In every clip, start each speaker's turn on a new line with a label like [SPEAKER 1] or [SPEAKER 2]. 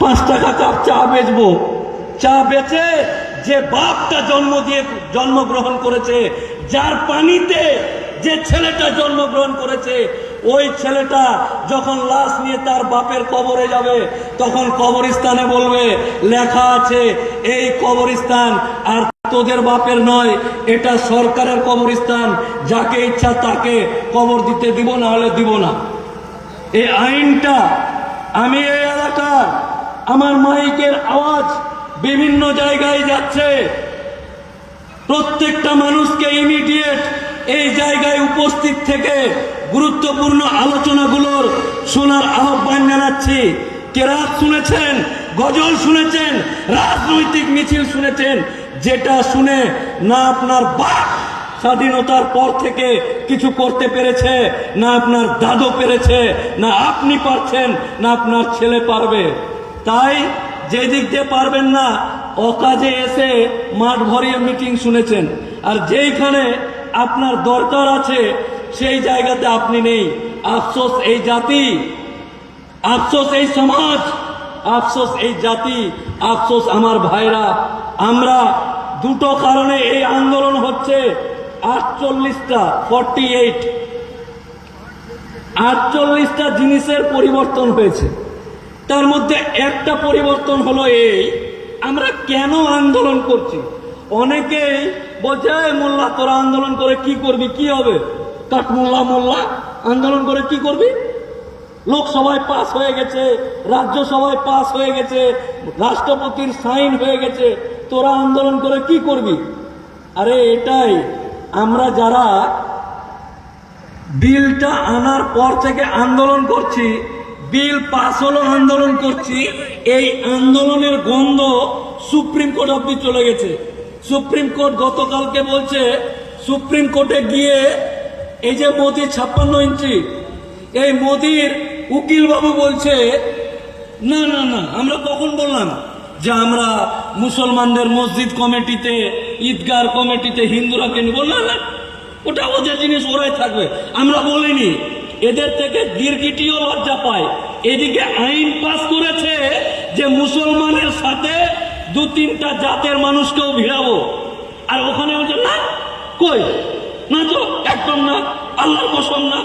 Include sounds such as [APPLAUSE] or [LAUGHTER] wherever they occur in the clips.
[SPEAKER 1] পাঁচ টাকা কাপ চা বেচবো। চা বেচে যে বাপটা জন্ম দিয়ে জন্মগ্রহণ করেছে, যার পানিতে যে ছেলেটা জন্মগ্রহণ করেছে, ওই ছেলেটা যখন লাশ নিয়ে তার বাপের কবরে যাবে, তখন কবরস্থানে বলবে, লেখা আছে, এই কবরস্থান আর তোদের বাপের নয়, এটা সরকারের কবরস্থান, যাকে ইচ্ছা তাকে কবর দিতে দিব, না হলে দিব না। এই আইনটা আমি এই এলাকার আমার মাইকের আওয়াজ বিভিন্ন জায়গায় যাচ্ছে। প্রত্যেকটা মানুষকে ইমিডিয়েট এই জায়গায় উপস্থিত থেকে গুরুত্বপূর্ণ আলোচনাগুলোর শোনার আহ্বান জানাচ্ছি। কেরাত শুনেছেন, গজল শুনেছেন, রাজনৈতিক মিছিল শুনেছেন, যেটা শুনে না আপনার বাপ স্বাধীনতার পর থেকে কিছু করতে পেরেছে, না আপনার দাদু পেরেছে, না আপনি পারছেন, না আপনার ছেলে পারবে। তাই যে দিক দিয়ে পারবেন না অকাজে এসে মাঠ ভরিয়ে মিটিং শুনেছেন। আর যেইখানে আপনার দরকার আছে, সেই জায়গাতে আপনি নেই। আফসোস এই জাতি, আফসোস এই সমাজ, আফসোস এই জাতি, আফসোস আমার ভাইরা। আমরা দুটো কারণে এই আন্দোলন হচ্ছে। আটচল্লিশটা, ফর্টি এইট, আটচল্লিশটা জিনিসের পরিবর্তন হয়েছে। তার মধ্যে একটা পরিবর্তন হলো এই, আমরা কেন আন্দোলন করছি? অনেকেই বোঝায় মোল্লা, তোরা আন্দোলন করে কি করবি? কি হবে? কাঠমোল্লা মোল্লা, আন্দোলন করে কি করবি? লোকসভায় পাস হয়ে গেছে, রাজ্যসভায় পাস হয়ে গেছে, রাষ্ট্রপতির সাইন হয়ে গেছে, তোরা আন্দোলন করে কি করবি? আরে এটাই, আমরা যারা বিলটা আনার পর থেকে আন্দোলন করছি বিল পাস হলো আন্দোলন করছি, এই আন্দোলনের গন্ধ সুপ্রিম কোর্ট অব্দি চলে গেছে। সুপ্রিম কোর্ট গতকালকে বলছে, সুপ্রিম কোর্টে গিয়ে এই যে মোদি ছাপ্পান্ন ইঞ্চি, এই মোদির উকিল বাবু বলছে, না না না, আমরা কখন বললাম যে আমরা মুসলমানদের মসজিদ কমিটিতে ঈদগার কমিটিতে হিন্দুরাকে নিব বললাম না? ওটা ওদের জিনিস, ওরাই থাকবে। আমরা বলিনি। এদের থেকে গিরগিটিও লজ্জা পায়। এদিকে আইন পাস করেছে যে মুসলমানের সাথে দু তিনটা জাতের মানুষকেও ভিড়াবো। আর ওখানে বলছে, না, কই? না তো, একদম না, আল্লাহর কসম না।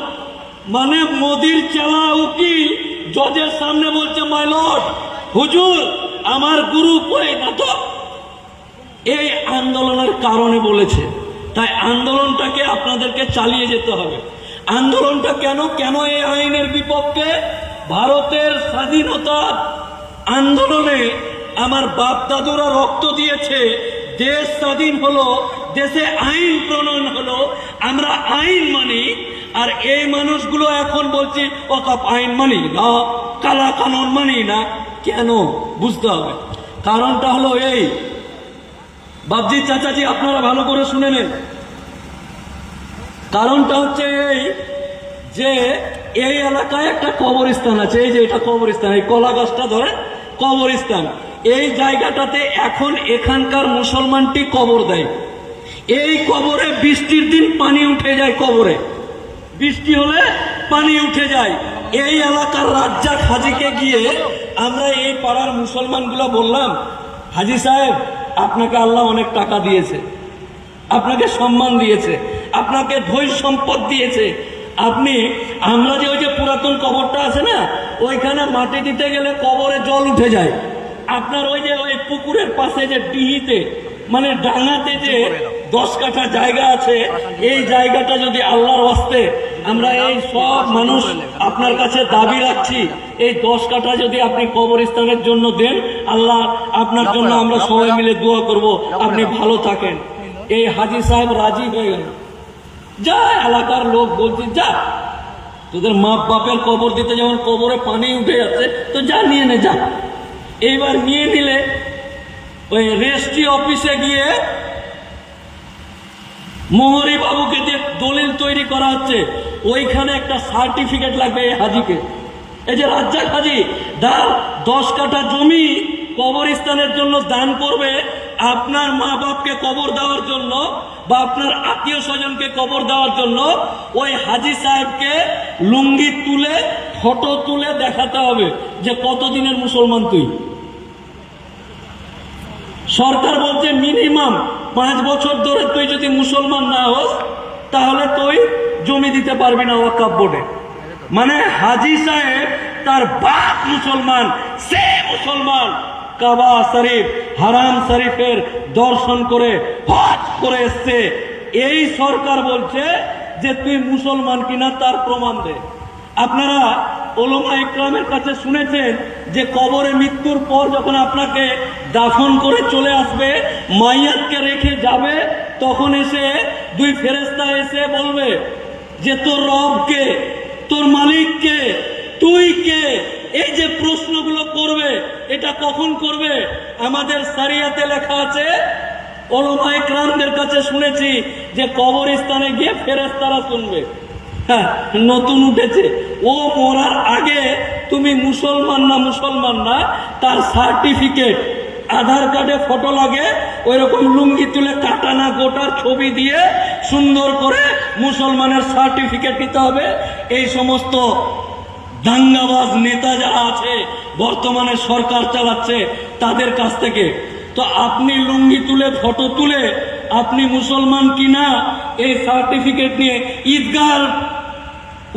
[SPEAKER 1] মানে মোদির চেলা উকিল জজের সামনে বলছে, মাই লর্ড, হুজুর, আমার গুরু কই? না তো। এই আন্দোলনের কারণে বলেছে। তাই আন্দোলনটাকে আপনাদেরকে চালিয়ে যেতে হবে। আন্দোলনটা কেন কেন এই আইনের বিপক্ষে? ভারতের স্বাধীনতা আন্দোলনে আমার বাপ দাদুরা রক্ত দিয়েছে। দেশ স্বাধীন হলো, দেশে আইন প্রণয়ন হলো, আমরা আইন মানি, আর এই মানুষগুলো এখন বলছি অকাপ আইন মানি না, কালা কানুন মানি না। কেন? বুঝতে হবে। কারণটা হলো এই। বাবজি চাচাজি, আপনারা ভালো করে শুনে নেন। কারণটা হচ্ছে এই যে এই এলাকায় একটা কবরস্থান আছে, এই যে এটা কবরস্থান, এই কলা গাছটা ধরে কবরস্থান। এই জায়গাটাতে এখন এখানকার মুসলমানটি কবর দেয়। এই কবরে বৃষ্টির দিন পানি উঠে যায় কবরে। বৃষ্টি হলে পানি উঠে যায়। এই এলাকার রাজ্জাক হাজিকে গিয়ে আমরা এই পাড়ার মুসলমানগুলো বললাম, হাজি সাহেব, আপনাকে আল্লাহ অনেক টাকা দিয়েছে, আপনাকে সম্মান দিয়েছে। আপনাকে ধৈ সম্পদ দিয়েছে। আপনি আমরা যে ওই যে পুরাতন কবরটা আছে না ওইখানে মাটি দিতে গেলে কবরে জল উঠে যায়। আপনার ওই যে ওই পুকুরের পাশে যে ডিহিতে মানে ডাঙাতে যে দশ কাঠা জায়গা আছে এই জায়গাটা যদি আল্লাহর হস্তে আমরা এই সব মানুষ আপনার কাছে দাবি রাখছি এই দশ কাঠা যদি আপনি কবরস্থানের জন্য দেন আল্লাহ আপনার জন্য আমরা সবাই মিলে দোয়া করব। আপনি ভালো থাকেন। এই হাজি সাহেব রাজি হয়ে গেল। যা, এলাকার লোক বলছি, যা। তোদের মা বাপের কবর দিতে যেমন কবরে পানি উঠে যাচ্ছে, তো যা, নিয়ে নে, যা। এইবার নিয়ে নিলে ওই রেজিস্ট্রি অফিসে গিয়ে মোহরি বাবুকে যে দলিল তৈরি করা হচ্ছে, ওইখানে একটা সার্টিফিকেট লাগবে এই হাজিকে। এই যে রাজ্জাক হাজি দা দশ কাঠা জমি কবরস্থানের জন্য দান করবে আপনার মা বাপকে কবর দেওয়ার জন্য বা আপনার আত্মীয় স্বজনকে কবর দেওয়ার জন্য ওই হাজি সাহেবকে লুঙ্গি তুলে, ফটো তুলে দেখাতে হবে যে কতদিনের মুসলমান তুই। সরকার বলছে মিনিমাম পাঁচ বছর ধরে তুই যদি মুসলমান না হোস, তাহলে তুই জমি দিতে পারবি না ওয়াকাব বোর্ডে। মানে হাজি সাহেব তার বাপ মুসলমান, সে মুসলমান। কাবা শরীফ, হারাম শরীফের দর্শন করে, হজ করে এসছে। এই সরকার বলছে যে, তুই মুসলমান কিনা তার প্রমাণ দে। আপনারা ওলমা ইকরামের কাছে শুনেছেন যে, কবরে মৃত্যুর পর যখন আপনাকে দাফন করে চলে আসবে, মাইয়াতকে রেখে যাবে, তখন এসে দুই ফেরেস্তা এসে বলবে যে, তোর রবকে, তোর মালিককে, তুই কে? এই যে প্রশ্নগুলো করবে, এটা কখন করবে? আমাদের সারিয়াতে লেখা আছে ওলমা ইকরামদের কাছে শুনেছি যে কবরস্থানে গিয়ে ফেরেস্তারা শুনবে। হ্যাঁ নতুন উঠেছে। ও মরার আগে তুমি মুসলমান না মুসলমান না, তার সার্টিফিকেট, আধার কার্ডে ফটো লাগে ওই রকম লুঙ্গি তুলে কাটানা গোটার ছবি দিয়ে সুন্দর করে মুসলমানের সার্টিফিকেট নিতে হবে। এই সমস্ত দাঙ্গাবাজ নেতা যারা আছে, বর্তমানে সরকার চালাচ্ছে তাদের কাছ থেকে। তো আপনি লুঙ্গি তুলে, ফটো তুলে আপনি মুসলমান কি না, এই সার্টিফিকেট নিয়ে ঈদগাহ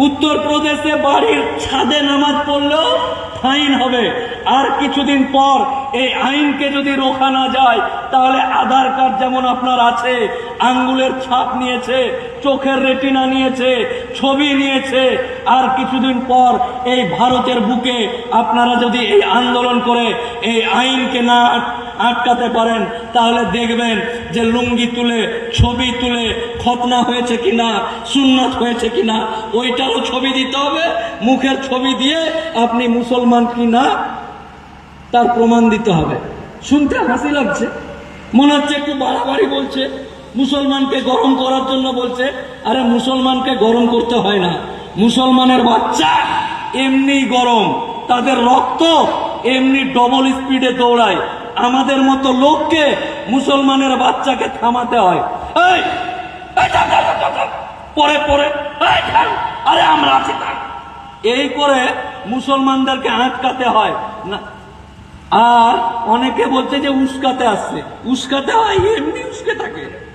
[SPEAKER 1] উত্তরপ্রদেশে বাড়ির ছাদে নামাজ পড়লেও ফাইন হবে। আর কিছুদিন পর এই আইনকে যদি রোখা না যায়, তাহলে আধার কার্ড যেমন আপনার আছে, আঙ্গুলের ছাপ নিয়েছে, চোখের রেটিনা নিয়েছে, ছবি নিয়েছে, আর কিছুদিন পর এই ভারতের বুকে আপনারা যদি এই আন্দোলন করে এই আইনকে না আটকাতে পারেন, তাহলে দেখবেন যে লুঙ্গি তুলে, ছবি তুলে খতনা হয়েছে কি না সুন্নাত হয়েছে কিনা, ওইটারও ছবি দিতে হবে, মুখের ছবি দিয়ে আপনি মুসলমান কি না তার প্রমাণ দিতে হবে। শুনতে হাসি লাগছে। মনে হচ্ছে একটু বাড়াবাড়ি বলছে, মুসলমানকে গরম করার জন্য বলছে, আরে মুসলমানকে গরম করতে হয় না। মুসলমানের বাচ্চা এমনি গরম, তাদের রক্ত এমনি ডবল স্পিডে দৌড়ায়। আমাদের মতো লোককে মুসলমানের বাচ্চাকে থামাতে হয়। এই। পরে পরে। আরে, আমরা আছি এই করে মুসলমানদেরকে আটকাতে হয়। না, আর অনেকে বলছে যে উস্কাতে আসছে। উস্কাতে হয়, এমনি উস্কে থাকে।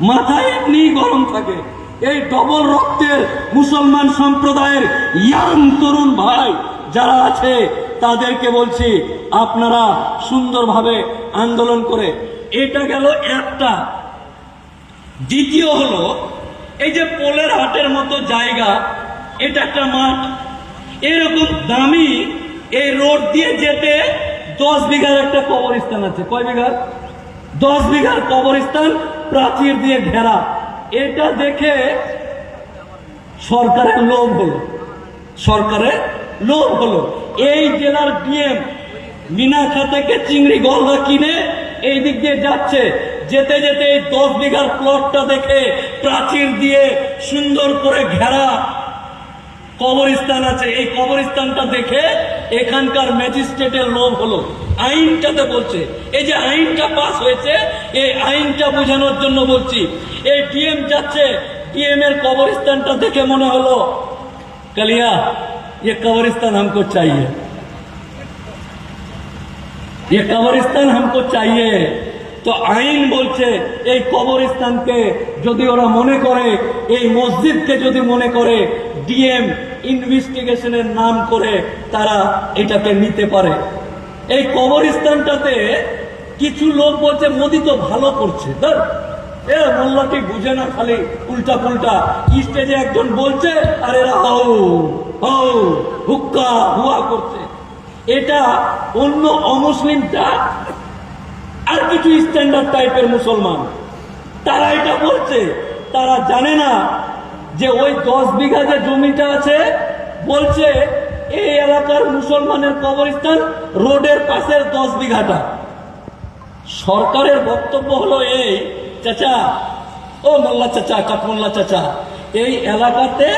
[SPEAKER 1] মাথায় এমনি গরম থাকে। এই ডবল রক্তের মুসলমান সম্প্রদায়ের ইয়াং তরুণ ভাই যারা আছে, তাদেরকে বলছি, আপনারা সুন্দরভাবে আন্দোলন করে, এটা গেল একটা। দ্বিতীয় হলো, এই যে পোলের হাটের মতো জায়গা, এটা একটা মাঠ। এরকম দামি এই রোড দিয়ে যেতে দশ বিঘার একটা কবরস্থান আছে। কয় বিঘার দশ বিঘার কবরস্থান প্রাচীর দিয়ে ঘেরা। এটা দেখে সরকারের লোভ হলো। সরকারের লোভ হলো। এই জেলার ডিএম মিনাখা থেকে চিংড়ি গলদা কিনে এই দিক দিয়ে যাচ্ছে। যেতে যেতে এই দশ বিঘার প্লটটা দেখে প্রাচীর দিয়ে সুন্দর করে ঘেরা কবরস্থান আছে। এই কবরস্থানটা দেখে এখানকার ম্যাজিস্ট্রেটের লোভ হলো। আইনটাতে বলছে। এই যে আইনটা পাস হয়েছে, এই আইনটা বোঝানোর জন্য বলছি। এই ডিএম যাচ্ছে ডিএম এর কবরস্থানটা দেখে মনে হলো, কালিয়া ये कब्रिस्तान हमको चाहिए ये কবরস্থান हमको चाहिए তো আইন বলছে এই কবরস্থানকে যদি ওরা মনে করে এই মসজিদকে যদি মনে করে ডিএম ইনভেস্টিগেশনের নাম করে তারা এটাকে নিতে পারে এই কবরস্থানটাতে কিছু লোক বলছে মোদি তো ভালো করছে ধর এ মোল্লাটি বুঝে না খালি উল্টা পুল্টা স্টেজে একজন বলছে আর এরা হাউ হাউ হুক্কা হুয়া করছে। এটা অন্য অমুসলিমটা আর কিছু স্ট্যান্ডার্ড টাইপের মুসলমান। তারা এটা বলছে, তারা জানে না যে ওই দশ বিঘা যে জমিটা আছে, বলছে এই এলাকার মুসলমানের কবরস্থান রোডের পাশের দশ বিঘাটা। সরকারের বক্তব্য হলো এই, চাচা, ও মোল্লা চাচা, কাঠমোল্লা চাচা, এই এলাকাতে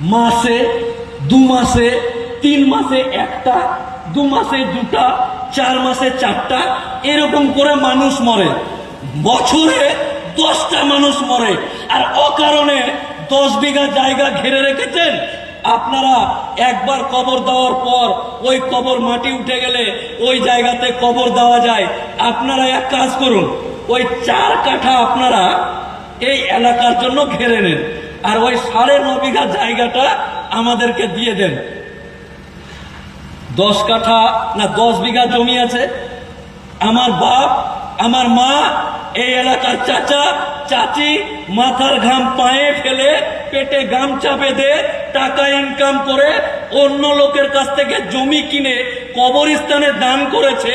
[SPEAKER 1] মাসে, দু মাসে, তিন মাসে একটা, দু মাসে দুটা, চার মাসে চারটা, এরকম করে মানুষ মরে। বছরে দশটা মানুষ মরে। আর অকারণে দশ বিঘা জায়গা ঘিরে রেখেছেন। আপনারা একবার কবর দেওয়ার পর ওই কবর মাটি উঠে গেলে ওই জায়গাতে কবর দেওয়া যায়। আপনারা এক কাজ করুন, ওই চার কাঠা আপনারা এই এলাকার জন্য ঘেরে নেন। আর ওই সাড়ে ন বিঘা জায়গাটা আমাদেরকে দিয়ে দেন। দশ কাঠা না, দশ বিঘা জমি আছে। আমার বাপ, আমার মা, এই এলাকার চাচা, চাচি মাথার ঘাম পায়ে ফেলে পেটে গামছা বেঁধে টাকা ইনকাম করে অন্য লোকের কাছ থেকে জমি কিনে কবরস্থানে দান করেছে।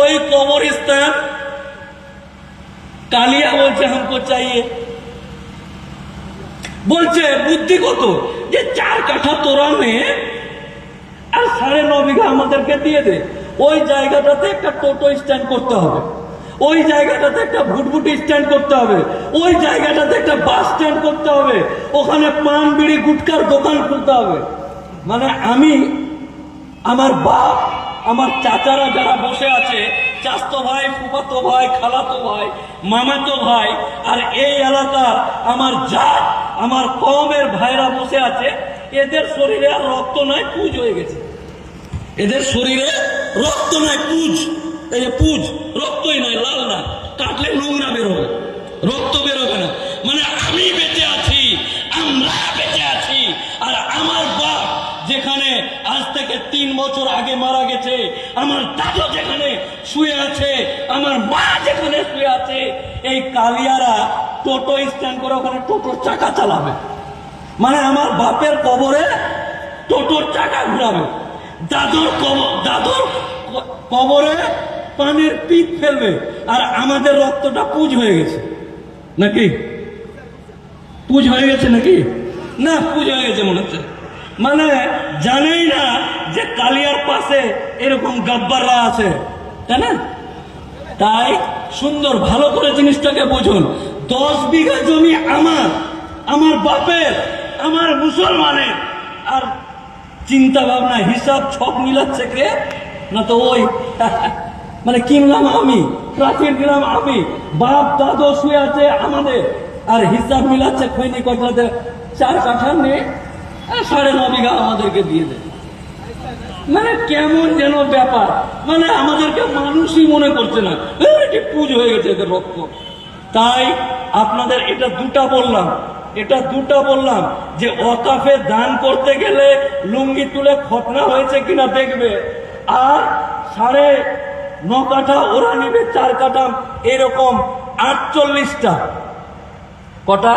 [SPEAKER 1] ওই কবরস্থান কালিয়া বলছে, হামকো চাইয়ে বলছে, বুদ্ধি কত? যে চার কাঠা তোরা নে আর সাড়ে ন বিঘা আমাদেরকে দিয়ে দে। ওই জায়গাটাতে একটা টোটো স্ট্যান্ড করতে হবে। ওই জায়গাটাতে একটা ভুটভুটি স্ট্যান্ড করতে হবে। ওই জায়গাটাতে একটা বাস স্ট্যান্ড করতে হবে। ওখানে পান বিড়ি গুটকার দোকান খুলতে হবে। মানে আমি, আমার বাপ, আমার চাচারা যারা বসে আছে, চাস্তো ভাই, ফুফাতো ভাই, খালাতো ভাই, মামাতো ভাই, আর এই এলাকার আমার জাত আমার কমের ভাইরা বসে আছে, এদের শরীরে আর রক্ত নাই, পুজ হয়ে গেছে। এদের শরীরে রক্ত নাই, পুজ। এই যে পুজ, রক্তই নাই, লাল না। কাটলে নোংরা বেরোবে। রক্ত বেরোবে না। মানে আমি বেঁচে আছি আমরা বেঁচে আছি, আর আমার বাপ যেখানে আজ থেকে তিন বছর আগে মারা গেছে। আমার দাদু যেখানে শুয়ে আছে, আমার মা যেখানে শুয়ে আছে, এই কালিয়ারা টোটো স্ট্যান্ড করে ওখানে টোটোর চাকা চালাবে। মানে আমার বাপের কবরে টোটোর চাকা ঘুরাবে। দাদুর কবর দাদুর কবরে পানির পিক ফেলবে আর আমাদের রক্তটা পুজ হয়ে গেছে। নাকি? পুজ হয়ে গেছে নাকি? না, পুজ হয়ে গেছে মনে হচ্ছে। মানে জানেই না যে কালিয়ার পাশে এরকম গাব্বাররা আছে তাই না তাই সুন্দর ভালো করে জিনিসটাকে বুঝুন। দশ বিঘা জমি আমার আমার বাপের, আমার মুসলমানের। আর চিন্তা ভাবনা, হিসাব ছক মিলাচ্ছে কে? না তো ওই [LAUGHS] মানে কিনলাম আমি, প্রাচীন কিনলাম আমি, বাপ, দাদু শুয়ে আছে আমাদের। আর হিসাব মিলাচ্ছে খৈনি কটলাতে, চার কাঠা আর সাড়ে ন বিঘা আমাদেরকে দিয়ে দেয় মানে কেমন যেন ব্যাপার। মানে আমাদেরকে মানুষই মনে করছে না। এটি পুজো হয়ে গেছে এদের রক্ত। তাই আপনাদের এটা দুটা বললাম। এটা দুটা বললাম যে অকাফে দান করতে গেলে লুঙ্গি তুলে খতনা হয়েছে কিনা দেখবে। আর সাড়ে ন কাঠা ওরা নিবে, চার কাঠা, এরকম আটচল্লিশটা। কটা?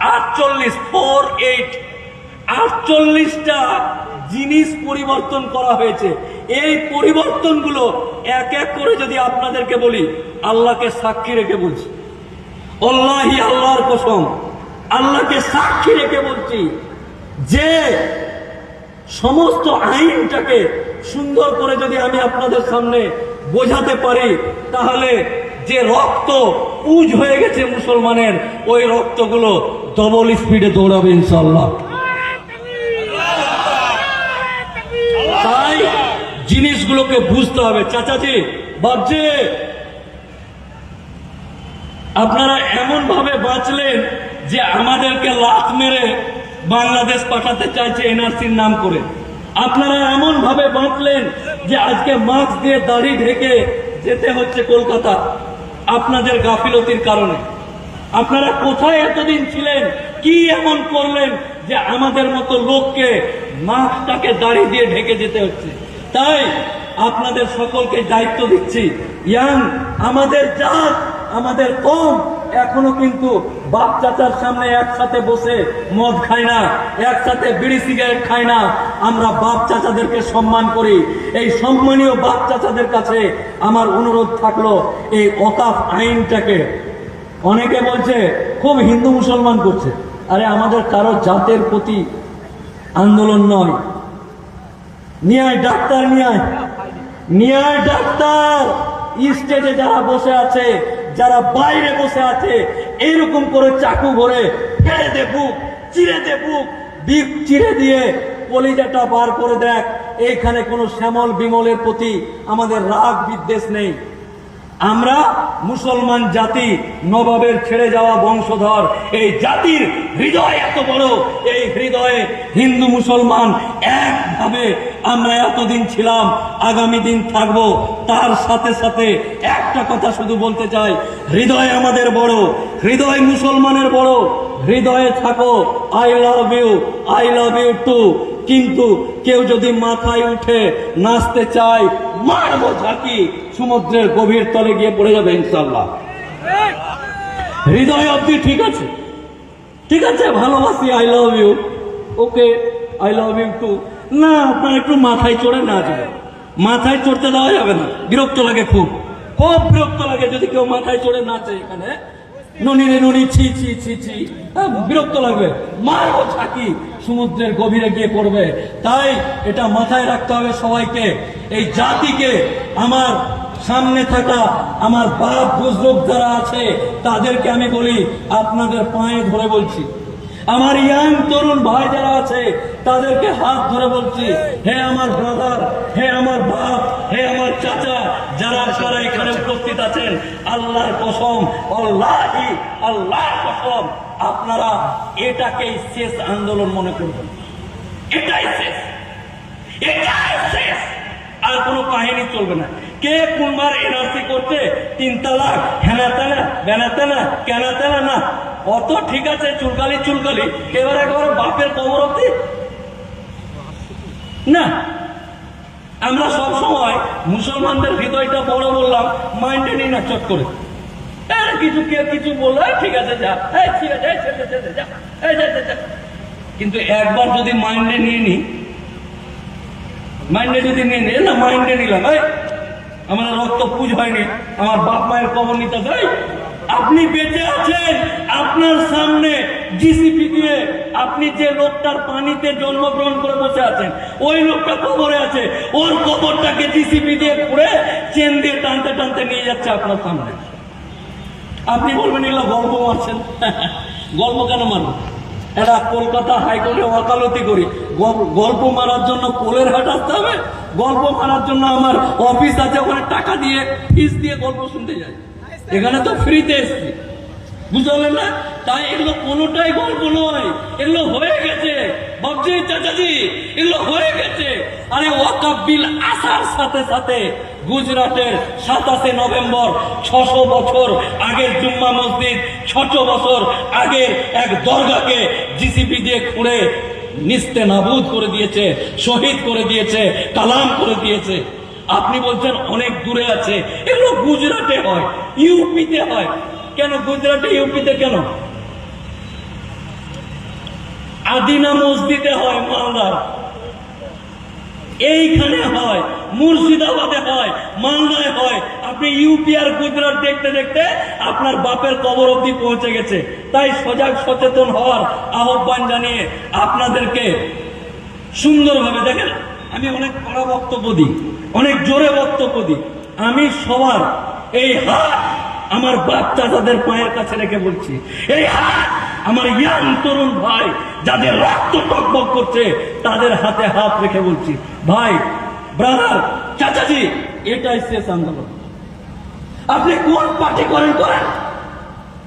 [SPEAKER 1] আটচল্লিশ ফোর এইট আটচল্লিশটা জিনিস পরিবর্তন করা হয়েছে। এই পরিবর্তনগুলো এক এক করে যদি আপনাদেরকে বলি, আল্লাহকে সাক্ষী রেখে বলছি। অল্লাহি আল্লাহর কসম, আল্লাহকে সাক্ষী রেখে বলছি যে সমস্ত আইনটাকে সুন্দর করে যদি আমি আপনাদের সামনে বোঝাতে পারি, তাহলে যে রক্ত উজ হয়ে গেছে মুসলমানের, ওই রক্তগুলো ডবল স্পিডে দৌড়াবে ইনশাল্লাহ তাই জিনিসগুলোকে বুঝতে হবে। চাচাজি বাবজি আপনারা এমন ভাবে বাঁচলেন যে আমাদেরকে লাত মেরে বাংলাদেশ পাঠাতে চাইছে এনআরসির নাম করে। আপনারা এমন ভাবে বাঁচলেন যে আজকে মাস্ক দিয়ে দাড়ি ঢেকে যেতে হচ্ছে কলকাতা, আপনাদের গাফিলতির কারণে। আপনারা কোথায় এতদিন ছিলেন? কি এমন করলেন? যে আমাদের মতো লোককে মাস্কটাকে দাড়ি দিয়ে ঢেকে যেতে হচ্ছে। তাই আপনাদের সকলকে দায়িত্ব দিচ্ছি। ইয়াং, আমাদের জাত, আমাদের কম, এখনও কিন্তু বাপ চাচার সামনে একসাথে বসে মদ খায় না, একসাথে বিড়ি সিগারেট খায় না। আমরা বাপ চাচাদেরকে সম্মান করি। এই সম্মানীয় বাপ চাচাদের কাছে আমার অনুরোধ থাকল, এই অকাফ আইনটাকে। অনেকে বলছে, খুব হিন্দু মুসলমান করছে। আরে আমাদের কারও জাতের প্রতি আন্দোলন নয়। নিয়ে ডাক্তার নিয়ে আয় নিয়ে ডাক্তার। স্টেজে যারা বসে আছে, যারা বাইরে বসে আছে এইরকম করে চাকু ভরে ফেলে দে চিরে দে বিক চিরে দিয়ে কলিজাটা বার করে দেখ, এইখানে কোনো শ্যামল বিমলের প্রতি আমাদের রাগ বিদ্বেষ নেই। আমরা মুসলমান জাতি, নবাবের ছেড়ে যাওয়া বংশধর, এই জাতির হৃদয় এত বড়, এই হৃদয়ে হিন্দু মুসলমান একভাবে আমরা এতদিন ছিলাম, আগামী দিন থাকব। তার সাথে সাথে একটা কথা শুধু বলতে চাই, হৃদয় আমাদের বড়, হৃদয় মুসলমানের বড়, হৃদয়ে থাকো I love you I love you too কিন্তু কেউ যদি মাথায় উঠে নাচতে চায় মারবো ঝাঁকি সমুদ্রের গভীর তলে গিয়ে পড়ে যাবে ইনশাল্লাহ হৃদয় অব্দি ঠিক আছে? ঠিক আছে? ভালোবাসি I love you okay I love you too না, আপনার একটু মাথায় চড়ে নাচবে মাথায় চড়তে দেওয়া যাবে না। বিরক্ত লাগে খুব। খুব বিরক্ত লাগে যদি কেউ মাথায় চড়ে না নাচে এখানে। ননি রে ননি ছি ছি ছি ছি। হ্যাঁ, বিরক্ত লাগবে। মারবো ছাকি সমুদ্রের গভীরে গিয়ে পড়বে। তাই এটা মাথায় রাখতে হবে সবাইকে। এই জাতিকে আমার সামনে থাকা আমার বাপ বুজরুগ যারা আছে তাদেরকে আমি বলি আপনাদের পায়ে ধরে বলছি। আমার ইয়াং তরুণ ভাই যারা আছে, তাদেরকে হাত ধরে বলছি, হে আমার ব্রাদার হে আমার বাপ, হে আমার চাচা, যারা আপনারা এখানে উপস্থিত আছেন, আল্লাহর কসম, আল্লাহি, আল্লাহর কসম, আপনারা এটাকেই শেষ আন্দোলন মনে করবেন। এটাই শেষ। এটাই শেষ। আর কোনো কাহিনী চলবে না। কে কোনবার এনআরসি করছে তিন তালাক হেনা তেনা বেনা তেনা কেনা তেনা না অত ঠিক আছে চুলকালি চুলকালি। এবার একেবারে বাপের কবর অব্দি না আমরা সব সময় মুসলমানদের হৃদয়টা বড় বললাম মাইন্ডে নিই না চট করে। কিছু কে কিছু বলল ঠিক আছে যা ঠিক আছে এই ছেড়ে দে, ছেড়ে দে, যা এই যা, যা, যা।" কিন্তু একবার যদি মাইন্ডে নিয়ে নিই মাইন্ডে যদি নিয়ে নি না মাইন্ডে নিলাম আমার রক্ত পুজ হয়নি আমার বাপ মায়ের কবর নিতে দেয় আপনি বেঁচে আছেন, আপনার সামনে জিসিপি দিয়ে আপনি যে লোকটার পানিতে জন্মগ্রহণ করে বসে আছেন, ওই লোকটা কবরে আছে, ওর কবরটাকে জিসিপি দিয়ে ঘুরে চেন দিয়ে টানতে টানতে নিয়ে যাচ্ছে আপনার সামনে। আপনি বলবেন, এগুলো গল্প মারছেন? [LAUGHS] গল্প কেন মারবেন? এরা কলকাতা হাইকোর্টে ওকালতি করি। গল- গল্প মারার জন্য কোলের হাট আসতে হবে, গল্প মারার জন্য আমার অফিস আছে, ওখানে টাকা দিয়ে ফিস দিয়ে গল্প শুনতে যাই। এখানে তো ফ্রিতে এসছি। বুঝতে পারলেন না? তাই এগুলো কোনোটাই গল্প নয়। এগুলো হয়ে গেছে। বাবজি চাচাজি, এগুলো হয়ে গেছে। আরে ওয়াকাব বিল আসার সাথে সাথে গুজরাটের সাতাশে নভেম্বর ছশো বছর আগের জুম্মা মসজিদ, ছশো বছর আগের এক দরগাকে জিসিপি দিয়ে খুঁড়ে নিস্তে নাবুদ করে দিয়েছে, শহীদ করে দিয়েছে, কালাম করে দিয়েছে। আপনি বলছেন অনেক দূরে আছে। এগুলো গুজরাটে হয়, ইউপিতে হয়। কেন গুজরাটে, ইউপিতে কেন? আদিনা মসজিদে হয়, মালদার। এইখানে হয়, মুর্শিদাবাদে হয়, মালদায় হয়। আপনি ইউপি আর গুজরাট দেখতে দেখতে আপনার বাপের কবর অব্দি পৌঁছে গেছে। তাই সজাগ সচেতন হওয়ার আহ্বান জানিয়ে আপনাদেরকে সুন্দরভাবে দেখেন, আমি অনেক কড়া বক্তব্য দিই। অনেক জোরে বক্তব্য দিই। আমি সবার এই হাত আমার বাপ চাচাদের পায়ের কাছে রেখে বলছি, এই হাত আমার ইয়াং তরুণ ভাই যাদের রক্ত টকবক করছে, তাদের হাতে হাত রেখে বলছি, ভাই ব্রাদার চাচাজি, এটাই শেষ আন্দোলন। আপনি কোন পার্টি করেন করেন?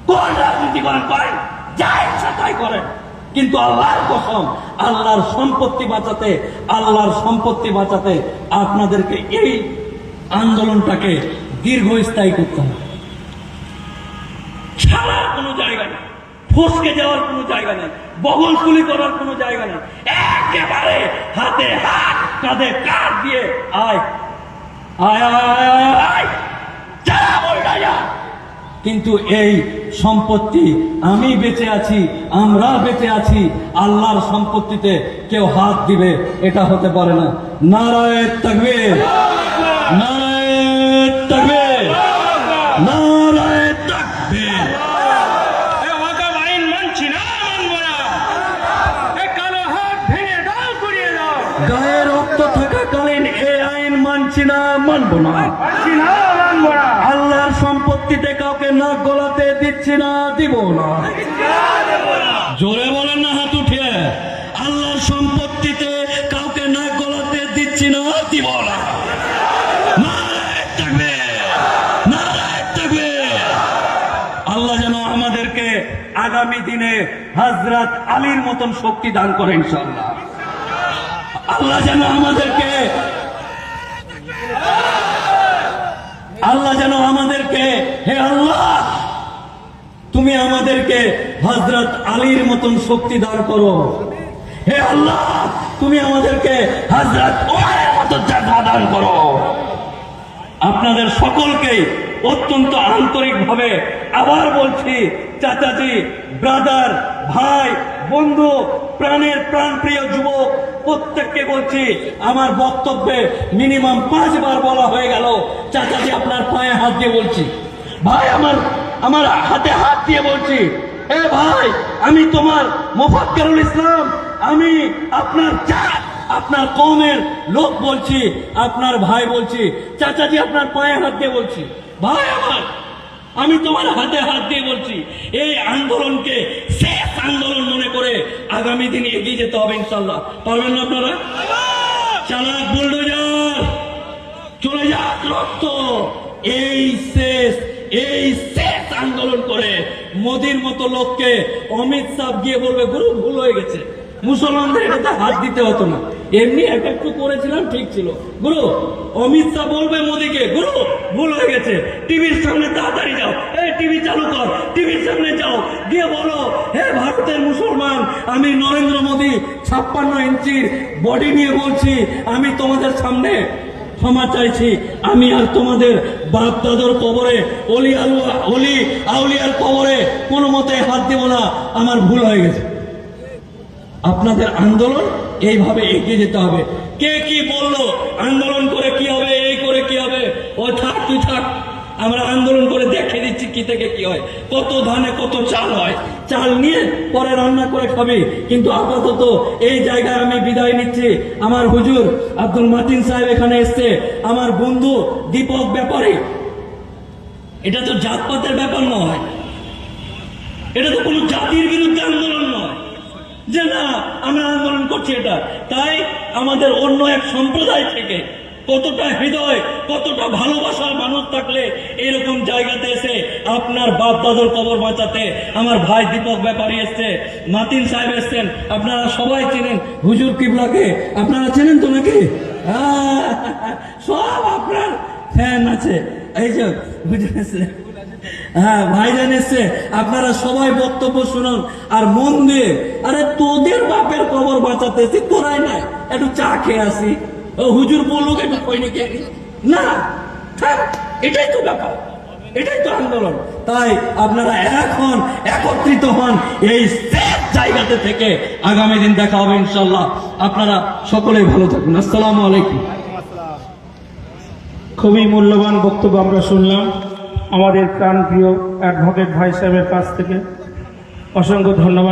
[SPEAKER 1] কোন রাজনীতি করেন করেন? যা ইচ্ছা তাই করেন। কিন্তু আল্লাহর কসম, আল্লাহর সম্পত্তি বাঁচাতে, আল্লাহর সম্পত্তি বাঁচাতে আপনাদেরকে এই আন্দোলনটাকে দীর্ঘস্থায়ী করতে হবে। ছাড়ার কোনো জায়গা নেই, ফসকে যাওয়ার কোনো জায়গা নেই বগলকুলি করার কোনো জায়গা নেই। একেবারে হাতে হাত, কাঁধে কাঁধ দিয়ে আয় আয় আয় আয় আয় আয় কিন্তু এই সম্পত্তি আমি বেঁচে আছি আমরা বেঁচে আছি আল্লাহর সম্পত্তিতে কেউ হাত দিবে এটা হতে পারে না। নারায় তকবীর। নারায় তকবীর। নারায় তকবীর।
[SPEAKER 2] এ মানছি না মানবো না। এ কালো হাত ভেঙে দাও করিয়ে দাও।
[SPEAKER 1] গায়ে রক্ত থাকাকালীন এ আইন মানছি না মানবো না
[SPEAKER 2] মানছি না মানবো না
[SPEAKER 1] আল্লাহর সম্পত্তিতে কাউকে নাক গলাতে দিচ্ছি না, দিব না জোরে বলেন না, হাত উঠিয়ে আল্লাহর সম্পত্তিতে দিব না নারায়ে তাকবীর! নারায়ে তাকবীর! আল্লাহ যেন আমাদেরকে আগামী দিনে হজরত আলীর মতন শক্তি দান করে আল্লাহ যেন আমাদেরকে আল্লাহ যেন আমাদেরকে, হে আল্লাহ, তুমি আমাদেরকে হজরত আলীর মতন শক্তি দান করো। হে আল্লাহ, তুমি আমাদেরকে হজরত জাজবা দান করো। আপনাদের সকলকে অত্যন্ত আন্তরিকভাবে আবার বলছি, চাচাজি ব্রাদার ভাই, বন্ধু, প্রাণের প্রাণ প্রিয় যুবক, প্রত্যেককে বলছি, আমার বক্তব্যে মিনিমাম পাঁচবার বলা হয়ে গেল। চাচাজি আপনার পায়ে হাত দিয়ে বলছি। ভাই, আমার আমার হাতে হাত দিয়ে বলছি, এ ভাই, আমি তোমার মোফাক্কারুল ইসলাম, আমি আপনার চাচা, আপনার কমের লোক বলছি, আপনার ভাই বলছি, চাচাজি আপনার পায়ে হাত দিয়ে বলছি, ভাই আমার আমি তোমার হাতে হাত দিয়ে বলছি, এই আন্দোলনকে শেষ আন্দোলন মনে করে আগামী দিন এগিয়ে যেতে হবে ইনশাল্লাহ পারবেন না আপনারা? চালাক বুলডোজার, চলে যাক রক্ত। এই শেষ এই শেষ আন্দোলন করে মোদির মতো লোককে অমিত শাহ গিয়ে বলবে গুরু ভুল হয়ে গেছে। মুসলমানদের এটাতে হাত দিতে হতো না। এমনি এক একটু করেছিলাম, ঠিক ছিল। গুরু, অমিত শাহ বলবে মোদিকে, গুরু, ভুল হয়ে গেছে। টিভির সামনে তাড়াতাড়ি যাও। এই টিভি চালু কর। টিভির সামনে যাও। গিয়ে বলো, হে ভারতের মুসলমান, আমি নরেন্দ্র মোদী ছাপ্পান্ন ইঞ্চির বডি নিয়ে বলছি, আমি তোমাদের সামনে ক্ষমা চাইছি। আমি আর তোমাদের বাপ দাদর কবরে, অলি আলুয়া, অলি আউলিয়ার কবরে কোনো মতে হাত দেব না। আমার ভুল হয়ে গেছে। আপনাদের আন্দোলন এইভাবে এগিয়ে যেতে হবে। কে কি বলল? আন্দোলন করে কি হবে? এই করে কি হবে? ও থাক, তুই থাক। আমরা আন্দোলন করে দেখে দিচ্ছি কি থেকে কি হয়। কত ধানে কত চাল হয়। চাল নিয়ে পরে রান্না করে খাবি। কিন্তু আপাতত এই জায়গায় আমি বিদায় নিচ্ছি। আমার হুজুর আব্দুল মাতিন সাহেব এখানে এসছে। আমার বন্ধু দীপক ব্যাপারী। এটা তো জাতপাতের ব্যাপার নয়। এটা তো কোনো জাতির বিরুদ্ধে আন্দোলন যে না, আমরা আন্দোলন করছি এটা। তাই আমাদের অন্য এক সম্প্রদায় থেকে কতটা হৃদয়, কতটা ভালোবাসার মানুষ থাকলে এরকম জায়গাতে এসে আপনার বাপ দাদর কবর বাঁচাতে, আমার ভাই দীপক ব্যাপারী এসছে, মাতিন সাহেব এসছেন, আপনারা সবাই চেনেন হুজুর কিবলাকে, আপনারা চেনেন তো নাকি? সব আপনার ফ্যান আছে। এই যে হুজুর হ্যাঁ ভাইজান এসছে। আপনারা সবাই বক্তব্য শুনুন। আর মন দিয়ে আরে তোদের বাপের কবর বাঁচাতেছি তোরাই নাই একটু চা খেয়ে আসি। ও হুজুর বলুক একটু কইনি কে না এটাই তো ব্যাপার এটাই তো আন্দোলন। তাই আপনারা এখন একত্রিত হন এই জায়গাতে থেকে আগামী দিন দেখা হবে ইনশাল্লাহ আপনারা সকলেই ভালো থাকুন। আসসালামু আলাইকুম।
[SPEAKER 2] খুবই মূল্যবান বক্তব্য আমরা শুনলাম। আমাদের প্রাণপ্রিয় অ্যাডভোকেট ভাই সাহেবের কাছ থেকে অসংখ্য ধন্যবাদ।